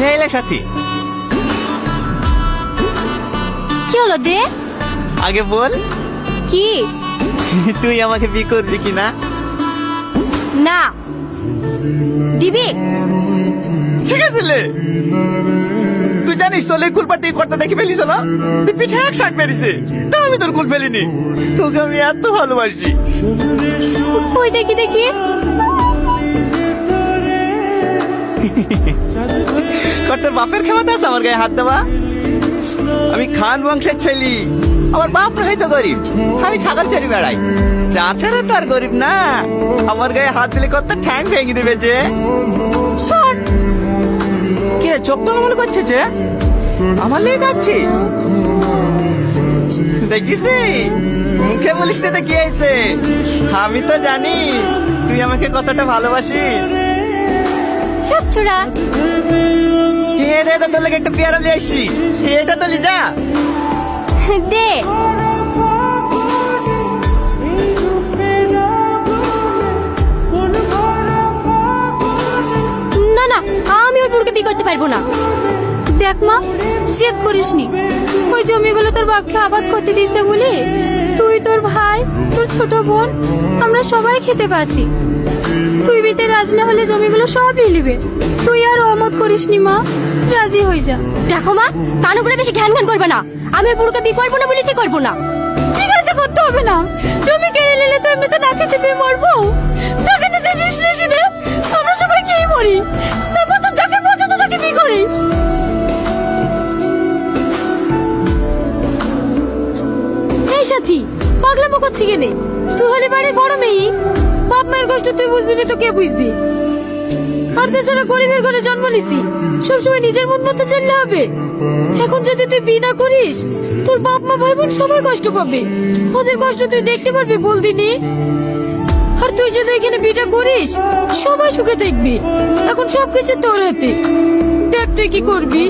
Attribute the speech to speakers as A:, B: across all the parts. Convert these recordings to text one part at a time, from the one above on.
A: হেলে সাথী।
B: কি হলো দে?
A: আগে বল।
B: কি?
A: তুই আমাকে বিয়ে করবি কি না?
B: না। দিবি?
A: ঠিক আছে। তুই জানিস তোর এই কুলপাটি করতে দেখে ফেলিস না? তুই পিঠে এক শার্ট মেরেছে। তা আমি তোর কুল ফেলিনি। তোকে আমি এত ভালোবাসি।
B: ওই দেখি দেখি?
A: কত বাপের ক্ষমতা আছে আমার গায়ে হাত দেওয়া? আমি খান বংশের ছেলি। আমার বাপ তো গরিব। আমি ছাগল চড়ি বেড়াই। চাচারা তো আর গরিব না। আমার গায়ে হাত দিলে কত ঠ্যাং ভেঙে দেবে যে? কে চোখ তো মনে করছে যে? আমার লেগে যাচ্ছি। দেখিস মুখে বলিস না কি হয়েছে? আমি তো জানি। তুই আমাকে কতটা ভালোবাসিস।
B: ছোড়া
A: এ দে তোর লেগে একটা পেয়ারা নিয়ে আসছি। এটা তো লি যা
B: দে। না না আমি ওই বুড়কে বিয়ে করতে পারব না। দেখ মা জেদ করিস নি ওই জমিগুলো তোর বাপকে আবাদ করতে দিয়েছে বলে তুই তোর ভাই তোর ছোট বোন আমরা সবাই খেতে পাচ্ছি তুই বিতে রাজি না হলে জমিগুলো সব নিয়ে নিবে তুই আর অমত করিস নি মা। রাজি হয়ে যা। দেখো মা কানু করে বেশি ঘ্যান ঘ্যান করবে না। আমি বুড়োকে বিয়ে করব না বলি কি করব না? ঠিক আছে করতে হবে না। জমি কেড়ে নিলে তো এমনিতে না খেতে পেয়ে মরবো। তোকে নিজে বিশ্লেষি দে। আমরা সবাই খেয়ে মরি। তারপর তো যাকে পছন্দ তাকে বিয়ে করিস। এই সাথী পাগলামো করছি কেনে? তুই হলে বাড়ির বড় মেয়ে। বাপ মায়ের কষ্ট তুই বুঝবি না তো কে বুঝবি? আর তাছাড়া গরিবের ঘরে জন্ম নিছি। সবসময় নিজের মন মতো চললে হবে। এখন যদি তুই বিয়ে না করিস তোর বাপ মা ভাই বোন সবাই কষ্ট পাবে। ওদের কষ্ট তুই দেখতে পারবি বল দিনি আর তুই যদি এখানে বিয়েটা করিস সবাই সুখে দেখবি এখন সবকিছু তোর হাতে। দেখ তুই কি করবি।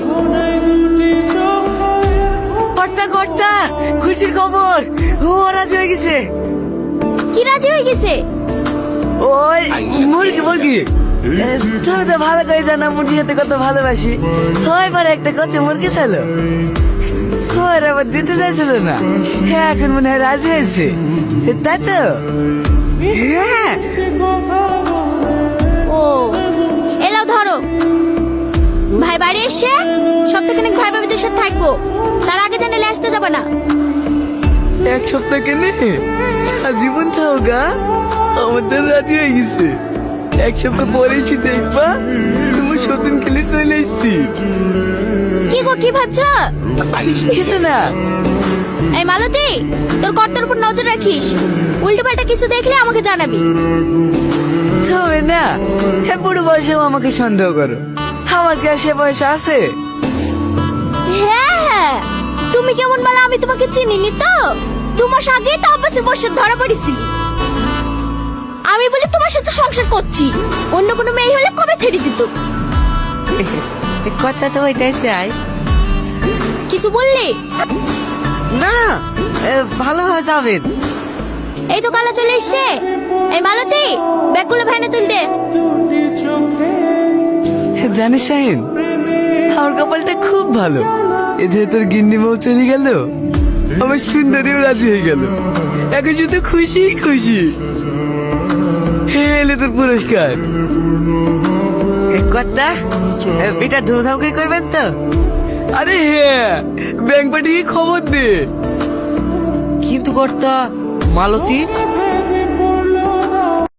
C: কর্তা কর্তা খুশির খবর। ও রাজি হয়ে গেছে।
B: কি রাজি হয়ে গেছে?
C: ওই মুরগি মুরগি। এ, তুমি তো ভালো করে জানো মুরগি খেতে কত ভালোবাসি। হয় পরে একটা কচে মুরগি ছিল। ওর আবার দিতে চাইছিল না। হ্যাঁ এখন মনে হয় রাজি হয়েছে। তাই তো? হ্যাঁ।
B: ও এলাও ধরো। ভাই বাড়ি এসে সপ্তাহখানেক ভাই ভাবিদের সাথে থাকব। তার আগে জানালে আসতে যাবে না।
C: এক সপ্তাহ কেনে? জীবন থাও গা। আমাদের রাজি হয়ে গেছে। এক সপ্তাহ পরে এসে দেখবা তোমার সতীন খেলে চলে এসছি।
B: কি গো কি ভাবছ?
C: কিছু না।
B: এই মালতী তোর কর্তার উপর নজর রাখিস। উল্টো পাল্টা কিছু দেখলে আমাকে জানাবি।
C: তবে না। হ্যাঁ বুড়ো বয়সেও আমাকে সন্দেহ করো। আমার কি সে বয়স আছে?
B: হ্যাঁ হ্যাঁ। তুমি কেমন বলা আমি তোমাকে চিনিনি তো? দু মাস আগে তো আব্বাসের বসে ধরা পড়েছিলি আমি বলি তোমার সাথে সংসার করছি। অন্য কোনো মেয়ে হলে কবে ছেড়ে দিত?
C: কথা তো ওইটাই চাই।
B: কিছু বললি?
C: না ভালো হয়ে যাবেন
B: এই তো কালা চলে এসছে। এই মালতী ব্যাগগুলো ভ্যানে তুলতে
C: জানিস শাহিন আমার কপালটা খুব ভালো। এতে তোর গিন্নি বউ চলে গেল? আমার সুন্দরীও রাজি হয়ে গেল। এখন শুধু খুশি খুশি। হেলে তোর পুরস্কার। কর্তা এটা ধুমধাম কি করবেন তো? আরে হ্যাঁ ব্যাংক পাঠিয়ে খবর দে। কিন্তু কর্তা মালতী